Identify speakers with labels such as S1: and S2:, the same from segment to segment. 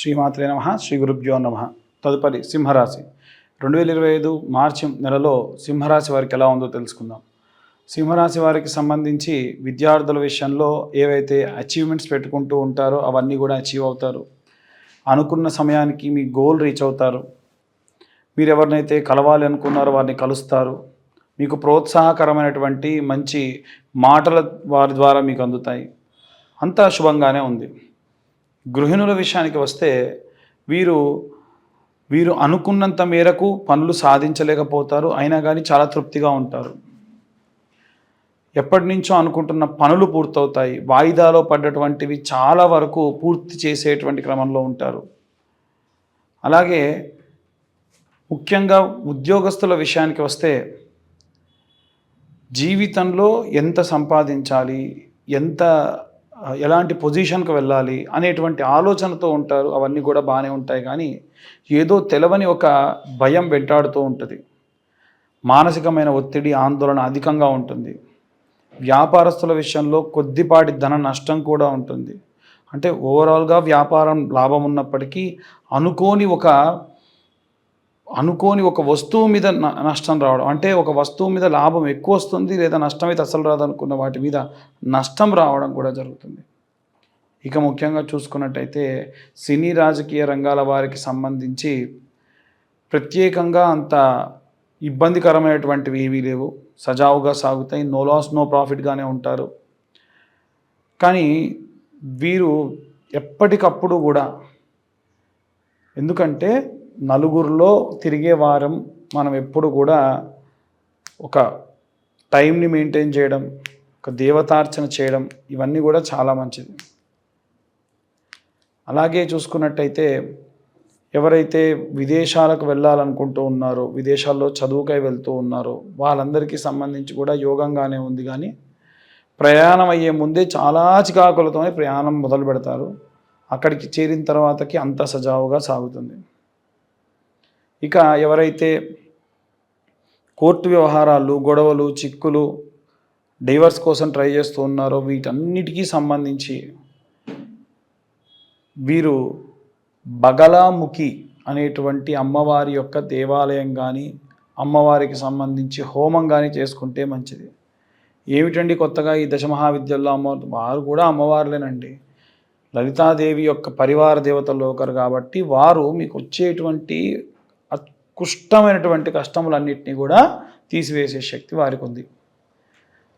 S1: శ్రీమాత్రే నమ శ్రీ గురుభ్యో నమ. తదుపరి సింహరాశి. రెండు వేల ఇరవై ఐదు మార్చి నెలలో సింహరాశి వారికి ఎలా ఉందో తెలుసుకుందాం. సింహరాశి వారికి సంబంధించి విద్యార్థుల విషయంలో ఏవైతే అచీవ్మెంట్స్ పెట్టుకుంటూ ఉంటారో అవన్నీ కూడా అచీవ్ అవుతారు. అనుకున్న సమయానికి మీ గోల్ రీచ్ అవుతారు. మీరు ఎవరినైతే కలవాలి అనుకున్నారో వారిని కలుస్తారు. మీకు ప్రోత్సాహకరమైనటువంటి మంచి మాటల వారి ద్వారా మీకు అందుతాయి. అంతా శుభంగానే ఉంది. గృహిణుల విషయానికి వస్తే వీరు వీరు అనుకున్నంత మేరకు పనులు సాధించలేకపోతారు. అయినా కానీ చాలా తృప్తిగా ఉంటారు. ఎప్పటి నుంచో అనుకుంటున్న పనులు పూర్తవుతాయి. వాయిదాలో పడ్డటువంటివి చాలా వరకు పూర్తి చేసేటువంటి క్రమంలో ఉంటారు. అలాగే ముఖ్యంగా ఉద్యోగస్తుల విషయానికి వస్తే జీవితంలో ఎంత సంపాదించాలి ఎంత ఎలాంటి పొజిషన్కి వెళ్ళాలి అనేటువంటి ఆలోచనతో ఉంటారు. అవన్నీ కూడా బాగానే ఉంటాయి. కానీ ఏదో తెలవని ఒక భయం వెంటాడుతూ ఉంటుంది. మానసికమైన ఒత్తిడి ఆందోళన అధికంగా ఉంటుంది. వ్యాపారస్తుల విషయంలో కొద్దిపాటి ధన నష్టం కూడా ఉంటుంది. అంటే ఓవరాల్గా వ్యాపారం లాభం ఉన్నప్పటికీ అనుకోని ఒక అనుకోని ఒక వస్తువు మీద నష్టం రావడం. అంటే ఒక వస్తువు మీద లాభం ఎక్కువ వస్తుంది లేదా నష్టం అయితే అసలు రాదు అనుకున్న వాటి మీద నష్టం రావడం కూడా జరుగుతుంది. ఇక ముఖ్యంగా చూసుకున్నట్టయితే సినీ రాజకీయ రంగాల వారికి సంబంధించి ప్రత్యేకంగా అంత ఇబ్బందికరమైనటువంటివి ఏవీ లేవు. సజావుగా సాగుతాయి. నో లాస్ నో ప్రాఫిట్గానే ఉంటారు. కానీ వీరు ఎప్పటికప్పుడు కూడా ఎందుకంటే నలుగురిలో తిరిగే వారం మనం ఎప్పుడు కూడా ఒక టైంని మెయింటైన్ చేయడం ఒక దేవతార్చన చేయడం ఇవన్నీ కూడా చాలా మంచిది. అలాగే చూసుకున్నట్టయితే ఎవరైతే విదేశాలకు వెళ్ళాలనుకుంటూ ఉన్నారో విదేశాల్లో చదువుకై వెళ్తూ ఉన్నారో వాళ్ళందరికీ సంబంధించి కూడా యోగంగానే ఉంది. కానీ ప్రయాణం అయ్యే ముందే చాలా చికాకులతోనే ప్రయాణం మొదలు పెడతారు అక్కడికి చేరిన తర్వాతకి అంత సజావుగా సాగుతుంది. ఇక ఎవరైతే కోర్టు వ్యవహారాలు గొడవలు చిక్కులు డైవర్స్ కోసం ట్రై చేస్తూ ఉన్నారో వీటన్నిటికీ సంబంధించి వీరు బగలాముఖి అనేటువంటి అమ్మవారి యొక్క దేవాలయం కానీ అమ్మవారికి సంబంధించి హోమం కానీ చేసుకుంటే మంచిది. ఏమిటండి కొత్తగా ఈ దశమహావిద్యల్లో అమ్మ వారు కూడా అమ్మవారులేనండి. లలితాదేవి యొక్క పరివార దేవతల్లో ఒకరు కాబట్టి వారు మీకు వచ్చేటువంటి కుష్టమైనటువంటి కష్టములన్నింటినీ కూడా తీసివేసే శక్తి వారికి ఉంది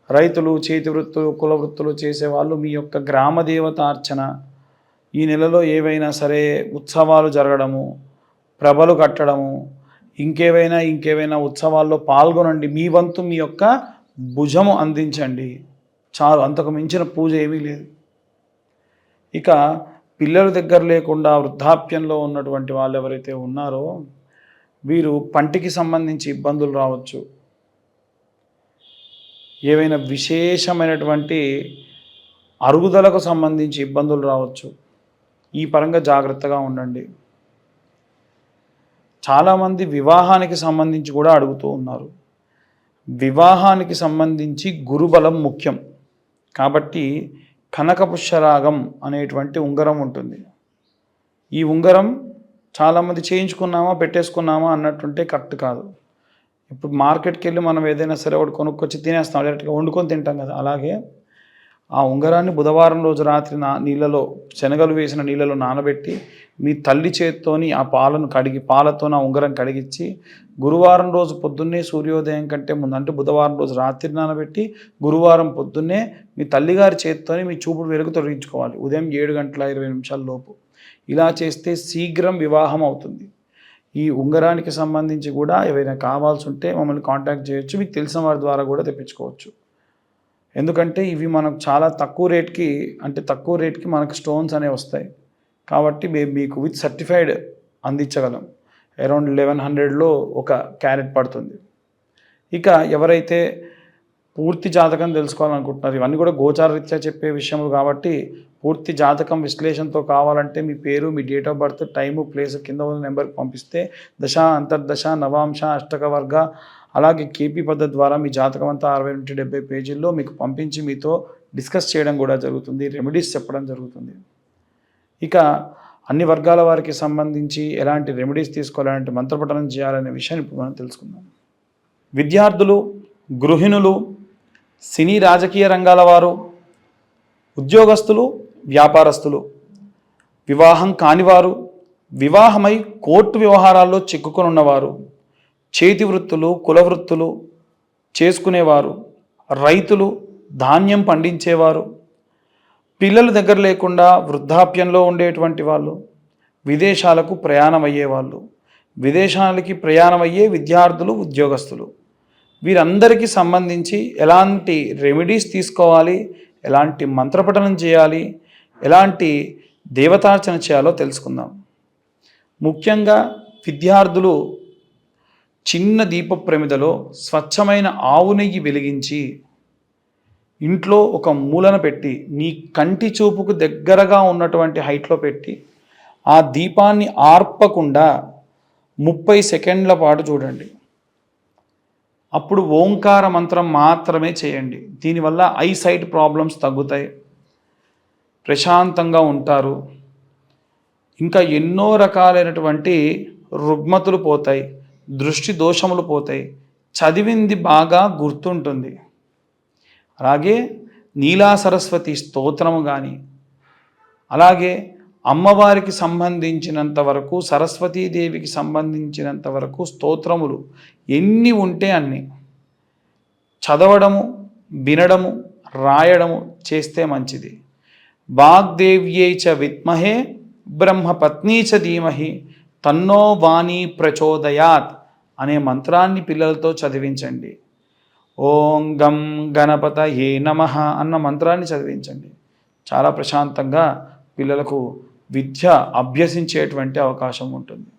S1: రైతులు చేతి వృత్తులు కుల వృత్తులు చేసేవాళ్ళు మీ యొక్క గ్రామ దేవత అర్చన ఈ నెలలో ఏవైనా సరే ఉత్సవాలు జరగడము ప్రభలు కట్టడము ఇంకేవైనా ఇంకేవైనా ఉత్సవాల్లో పాల్గొనండి. మీ వంతు మీ యొక్క భుజము అందించండి. చాలు అంతకు మించిన పూజ ఏమీ లేదు. ఇక పిల్లల దగ్గర లేకుండా వృద్ధాప్యంలో ఉన్నటువంటి వాళ్ళు ఎవరైతే ఉన్నారో వీరు పంటికి సంబంధించి ఇబ్బందులు రావచ్చు. ఏవైనా విశేషమైనటువంటి అరుగుదలకు సంబంధించి ఇబ్బందులు రావచ్చు. ఈ పరంగా జాగ్రత్తగా ఉండండి. చాలామంది వివాహానికి సంబంధించి కూడా అడుగుతూ ఉన్నారు. వివాహానికి సంబంధించి గురుబలం ముఖ్యం. కాబట్టి కనకపుష్యరాగం అనేటువంటి ఉంగరం ఉంటుంది. ఈ ఉంగరం చాలామంది చేయించుకున్నామా పెట్టేసుకున్నామా అన్నట్టుంటే కరెక్ట్ కాదు. ఇప్పుడు మార్కెట్కి వెళ్ళి మనం ఏదైనా సరే ఒకటి కొనుక్కొచ్చి తినేస్తాం డైరెక్ట్గా వండుకొని తింటాం కదా. అలాగే ఆ ఉంగరాన్ని బుధవారం రోజు రాత్రి నా నీళ్ళలో శనగలు వేసిన నీళ్ళలో నానబెట్టి మీ తల్లి చేత్తోని ఆ పాలను కడిగి పాలతో ఆ ఉంగరం కడిగించి గురువారం రోజు పొద్దున్నే సూర్యోదయం కంటే ముందు అంటే బుధవారం రోజు రాత్రి నానబెట్టి గురువారం పొద్దున్నే మీ తల్లిగారి చేత్తోని మీ చూపుడు వెలుగు తొలగించుకోవాలి. ఉదయం ఏడు గంటల ఇరవై నిమిషాల లోపు. ఇలా చేస్తే శీఘ్రం వివాహం అవుతుంది. ఈ ఉంగరానికి సంబంధించి కూడా ఏవైనా కావాల్సి ఉంటే మమ్మల్ని కాంటాక్ట్ చేయొచ్చు. మీకు తెలిసిన వారి ద్వారా కూడా తెప్పించుకోవచ్చు. ఎందుకంటే ఇవి మనకు చాలా తక్కువ రేట్కి అంటే తక్కువ రేట్కి మనకు స్టోన్స్ అనేవి వస్తాయి. కాబట్టి మేము మీకు విత్ సర్టిఫైడ్ అందించగలం. అరౌండ్ లెవెన్ హండ్రెడ్లో ఒక క్యారెట్ పడుతుంది. ఇక ఎవరైతే పూర్తి జాతకం తెలుసుకోవాలనుకుంటున్నారు. ఇవన్నీ కూడా గోచారరీత్యా చెప్పే విషయములు కాబట్టి పూర్తి జాతకం విశ్లేషణతో కావాలంటే మీ పేరు మీ date of birth time place కింద ఉన్న నెంబర్కి పంపిస్తే దశ అంతర్దశ నవాంశ అష్టక వర్గ అలాగే కేపీ పద్ధతి ద్వారా మీ జాతకం అంతా అరవై నుండి డెబ్బై పేజీల్లో మీకు పంపించి మీతో డిస్కస్ చేయడం కూడా జరుగుతుంది రెమెడీస్ చెప్పడం జరుగుతుంది. ఇక అన్ని వర్గాల వారికి సంబంధించి ఎలాంటి రెమెడీస్ తీసుకోవాలంటే మంత్రపఠనం చేయాలనే విషయాన్ని ఇప్పుడు మనం తెలుసుకుందాం. విద్యార్థులు గృహిణులు సినీ రాజకీయ రంగాల వారు ఉద్యోగస్తులు వ్యాపారస్తులు. వివాహం కానివారు వివాహమై కోర్టు వ్యవహారాల్లో చిక్కుకొని ఉన్నవారు చేతి వృత్తులు కుల వృత్తులు చేసుకునేవారు రైతులు ధాన్యం పండించేవారు పిల్లల దగ్గర లేకుండా వృద్ధాప్యంలో ఉండేటువంటి వాళ్ళు విదేశాలకు ప్రయాణం అయ్యేవాళ్ళు విదేశాలకి ప్రయాణం అయ్యే విద్యార్థులు ఉద్యోగస్తులు. వీరందరికీ సంబంధించి ఎలాంటి రెమెడీస్ తీసుకోవాలి ఎలాంటి మంత్రపఠనం చేయాలి ఎలాంటి దేవతార్చన చేయాలో తెలుసుకుందాం. ముఖ్యంగా విద్యార్థులు చిన్న దీప ప్రమిదలో స్వచ్ఛమైన ఆవు నెయ్యి వెలిగించి ఇంట్లో ఒక మూలన పెట్టి నీ కంటి చూపుకు దగ్గరగా ఉన్నటువంటి హైట్లో పెట్టి ఆ దీపాన్ని ఆర్పకుండా ముప్పై సెకండ్ల పాటు చూడండి. అప్పుడు ఓంకార మంత్రం మాత్రమే చేయండి. దీనివల్ల ఐ సైట్ ప్రాబ్లమ్స్ తగ్గుతాయి. ప్రశాంతంగా ఉంటారు. ఇంకా ఎన్నో రకాలైనటువంటి రుగ్మతులు పోతాయి. దృష్టి దోషములు పోతాయి. చదివింది బాగా గుర్తుంటుంది. అలాగే నీలా సరస్వతి స్తోత్రము కానీ అలాగే అమ్మవారికి సంబంధించినంత వరకు సరస్వతీదేవికి సంబంధించినంత వరకు స్తోత్రములు ఎన్ని ఉంటే అన్ని. చదవడము వినడము రాయడము చేస్తే మంచిది. వాగ్దేవ్యై చ విద్మహే బ్రహ్మపత్నీ చ ధీమహి తన్నో వాణి ప్రచోదయాత్ అనే మంత్రాన్ని పిల్లలతో చదివించండి. ఓం గం గణపత ఏ నమ అన్న మంత్రాన్ని చదివించండి. చాలా ప్రశాంతంగా పిల్లలకు విద్య అభ్యసించేటువంటి అవకాశం ఉంటుంది.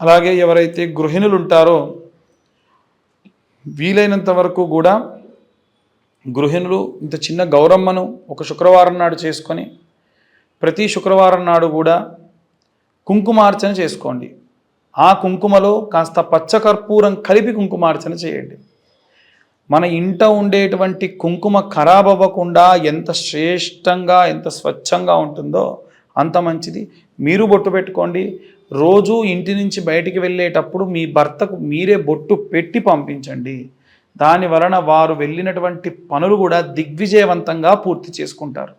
S1: అలాగే ఎవరైతే గృహిణులు ఉంటారో వీలైనంత వరకు కూడా గృహిణులు ఇంత చిన్న గౌరమ్మను ఒక శుక్రవారం నాడు చేసుకొని ప్రతి శుక్రవారం నాడు కూడా కుంకుమార్చన చేసుకోండి. ఆ కుంకుమలో కాస్త పచ్చకర్పూరం కలిపి కుంకుమార్చన చేయండి. మన ఇంట ఉండేటువంటి కుంకుమ ఖరాబ్ అవ్వకుండా ఎంత శ్రేష్టంగా ఎంత స్వచ్ఛంగా ఉంటుందో అంత మంచిది. మీరు బొట్టు పెట్టుకోండి. రోజు ఇంటి నుంచి బయటికి వెళ్ళేటప్పుడు మీ భర్తకు మీరే బొట్టు పెట్టి పంపించండి. దాని వలన వారు వెళ్ళినటువంటి పనులు కూడా దిగ్విజయవంతంగా పూర్తి చేసుకుంటారు.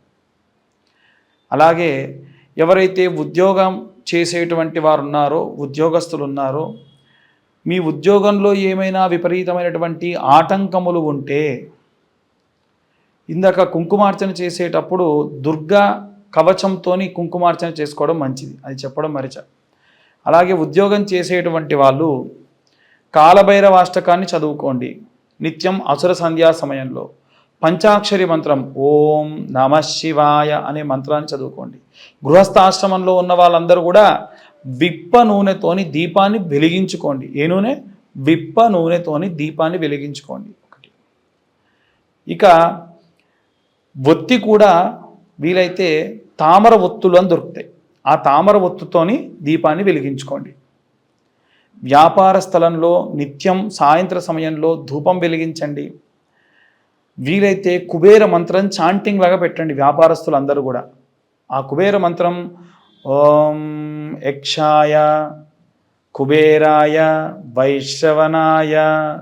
S1: అలాగే ఎవరైతే ఉద్యోగం చేసేటువంటి వారు ఉన్నారో ఉద్యోగస్తులు ఉన్నారో మీ ఉద్యోగంలో ఏమైనా విపరీతమైనటువంటి ఆటంకములు ఉంటే ఇందాక కుంకుమార్చన చేసేటప్పుడు దుర్గా కవచంతో కుంకుమార్చన చేసుకోవడం మంచిది. అది చెప్పడం మరిచ. అలాగే ఉద్యోగం చేసేటువంటి వాళ్ళు కాలభైరవాష్టకాన్ని చదువుకోండి. నిత్యం అసుర సంధ్యా సమయంలో పంచాక్షరి మంత్రం ఓం నమ శివాయ అనే మంత్రాన్ని చదువుకోండి. గృహస్థాశ్రమంలో ఉన్న వాళ్ళందరూ కూడా విప్ప నూనెతోని దీపాన్ని వెలిగించుకోండి. ఏ నూనె? విప్ప నూనెతోని దీపాన్ని వెలిగించుకోండి. ఒకటి. ఇక ఒత్తి కూడా వీలైతే తామర ఒత్తులు అని దొరుకుతాయి. ఆ తామర ఒత్తుతోని దీపాన్ని వెలిగించుకోండి. వ్యాపార స్థలంలో నిత్యం సాయంత్ర సమయంలో ధూపం వెలిగించండి. వీలైతే కుబేర మంత్రం చాంటింగ్ లాగా పెట్టండి వ్యాపారస్తులు అందరూ కూడా. ఆ కుబేర మంత్రం ఓం యక్షాయ కుబేరాయ వైశ్రవణాయ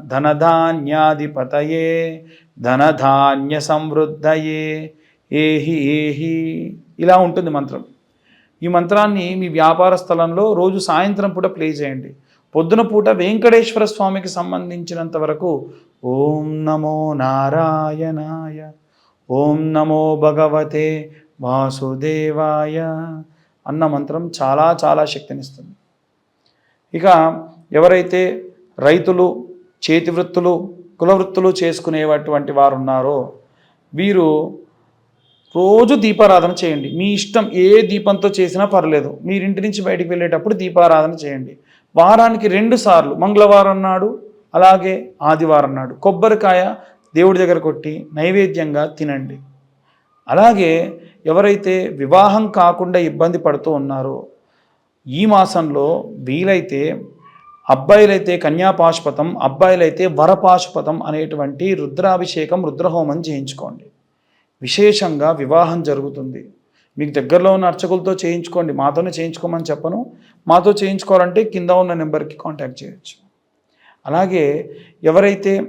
S1: ధనధాన్యాధిపతయే ధనధాన్య సమృద్ధయే. ఏహి ఏహి. ఇలా ఉంటుంది మంత్రం. ఈ మంత్రాన్ని మీ వ్యాపార స్థలంలో రోజు సాయంత్రం పూట ప్లే చేయండి. పొద్దున పూట వెంకటేశ్వర స్వామికి సంబంధించినంత వరకు ఓం నమో నారాయణాయ ఓం నమో భగవతే వాసుదేవాయ అన్న మంత్రం చాలా చాలా శక్తినిస్తుంది. ఇక ఎవరైతే రైతులు చేతి వృత్తులు కుల వృత్తులు చేసుకునేటువంటి వారు ఉన్నారో వీరు రోజు దీపారాధన చేయండి. మీ ఇష్టం ఏ దీపంతో చేసినా పర్లేదు. మీరింటి నుంచి బయటికి వెళ్ళేటప్పుడు దీపారాధన చేయండి. వారానికి రెండు సార్లు మంగళవారం నాడు అలాగే ఆదివారం నాడు కొబ్బరికాయ దేవుడి దగ్గర కొట్టి నైవేద్యంగా తినండి. అలాగే ఎవరైతే వివాహం కాకుండా ఇబ్బంది పడుతూ ఉన్నారో ఈ మాసంలో వీలైతే అబ్బాయిలైతే కన్యాపాశుపతం అబ్బాయిలైతే వరపాశుపతం అనేటువంటి రుద్రాభిషేకం రుద్రహోమం చేయించుకోండి. విశేషంగా వివాహం జరుగుతుంది. మీకు దగ్గరలో ఉన్న అర్చకులతో చేయించుకోండి. మాతోనే చేయించుకోమని చెప్పను. మాతో చేయించుకోవాలంటే కింద ఉన్న నెంబర్కి కాంటాక్ట్ చేయొచ్చు. అలాగే ఎవరైతే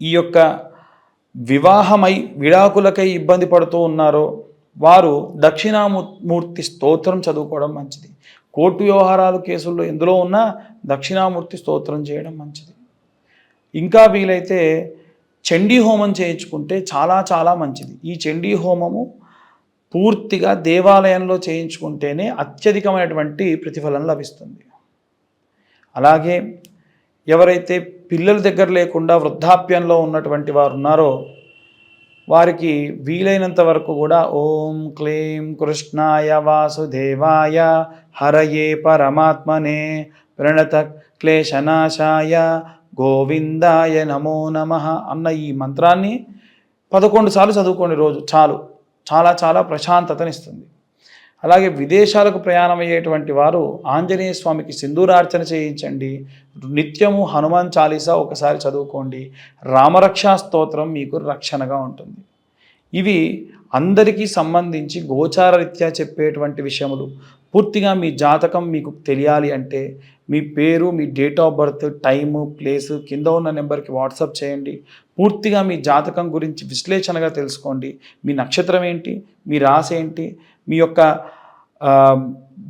S1: ఈ యొక్క వివాహమై విడాకులకై ఇబ్బంది పడుతూ ఉన్నారో వారు దక్షిణామూర్తి స్తోత్రం చదువుకోవడం మంచిది. కోర్టు వ్యవహారాలు కేసుల్లో ఎందులో ఉన్నా దక్షిణామూర్తి స్తోత్రం చేయడం మంచిది. ఇంకా వీలైతే చండీ హోమం చేయించుకుంటే చాలా చాలా మంచిది. ఈ చండీ హోమము పూర్తిగా దేవాలయంలో చేయించుకుంటేనే అత్యధికమైనటువంటి ప్రతిఫలం లభిస్తుంది. అలాగే ఎవరైతే పిల్లల దగ్గర లేకుండా వృద్ధాప్యంలో ఉన్నటువంటి వారు ఉన్నారో వారికి వీలైనంత వరకు కూడా ఓం క్లీం కృష్ణాయ వాసుదేవాయ హరయే పరమాత్మనే ప్రణత క్లేశనాశాయ గోవిందాయ నమో నమ అన్న ఈ మంత్రాన్ని పదకొండు సార్లు చదువుకోండి రోజు చాలు. చాలా చాలా ప్రశాంతతనిస్తుంది. అలాగే విదేశాలకు ప్రయాణం అయ్యేటువంటి వారు ఆంజనేయ స్వామికి సింధూరార్చన చేయించండి. నిత్యము హనుమాన్ చాలీసా ఒకసారి చదువుకోండి. రామరక్షా స్తోత్రం మీకు రక్షణగా ఉంటుంది. ఇవి అందరికీ సంబంధించి గోచార రీత్యా చెప్పేటువంటి విషయములు. పూర్తిగా మీ జాతకం మీకు తెలియాలి అంటే మీ పేరు మీ date of birth time place కింద ఉన్న నెంబర్కి వాట్సాప్ చేయండి. పూర్తిగా మీ జాతకం గురించి విశ్లేషణగా తెలుసుకోండి. మీ నక్షత్రం ఏంటి? మీ రాశి ఏంటి? మీ యొక్క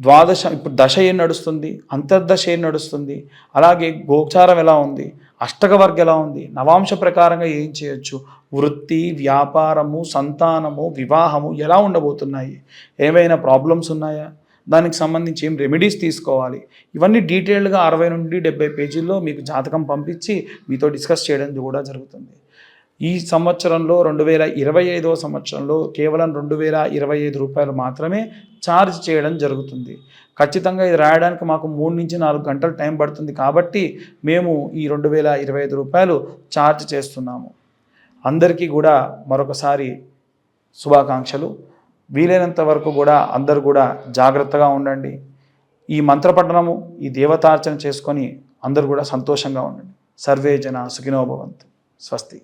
S1: ద్వాదశ ఇప్పుడు దశ ఏం నడుస్తుంది? అంతర్దశ ఏం నడుస్తుంది? అలాగే గోచారం ఎలా ఉంది? అష్టకవర్గ ఎలా ఉంది? నవాంశ ప్రకారంగా ఏం చేయొచ్చు? వృత్తి వ్యాపారము సంతానము వివాహము ఎలా ఉండబోతున్నాయి? ఏమైనా ప్రాబ్లమ్స్ ఉన్నాయా? దానికి సంబంధించి ఏం రెమెడీస్ తీసుకోవాలి? ఇవన్నీ డీటెయిల్డ్గా అరవై నుండి డెబ్బై పేజీల్లో మీకు జాతకం పంపించి మీతో డిస్కస్ చేయడం కూడా జరుగుతుంది. ఈ సంవత్సరంలో రెండు వేల ఇరవై ఐదవ సంవత్సరంలో కేవలం రెండు వేల ఇరవై ఐదు రూపాయలు మాత్రమే ఛార్జ్ చేయడం జరుగుతుంది. ఖచ్చితంగా ఇది రాయడానికి మాకు మూడు నుంచి నాలుగు గంటలు టైం పడుతుంది కాబట్టి మేము ఈ రెండు వేల ఇరవై ఐదు రూపాయలు ఛార్జ్ చేస్తున్నాము. అందరికీ కూడా మరొకసారి శుభాకాంక్షలు. వీలైనంత వరకు కూడా అందరూ కూడా జాగ్రత్తగా ఉండండి. ఈ మంత్రపఠనము ఈ దేవతార్చన చేసుకొని అందరూ కూడా సంతోషంగా ఉండండి. సర్వే జన సుఖినోభవంతు స్వస్తి.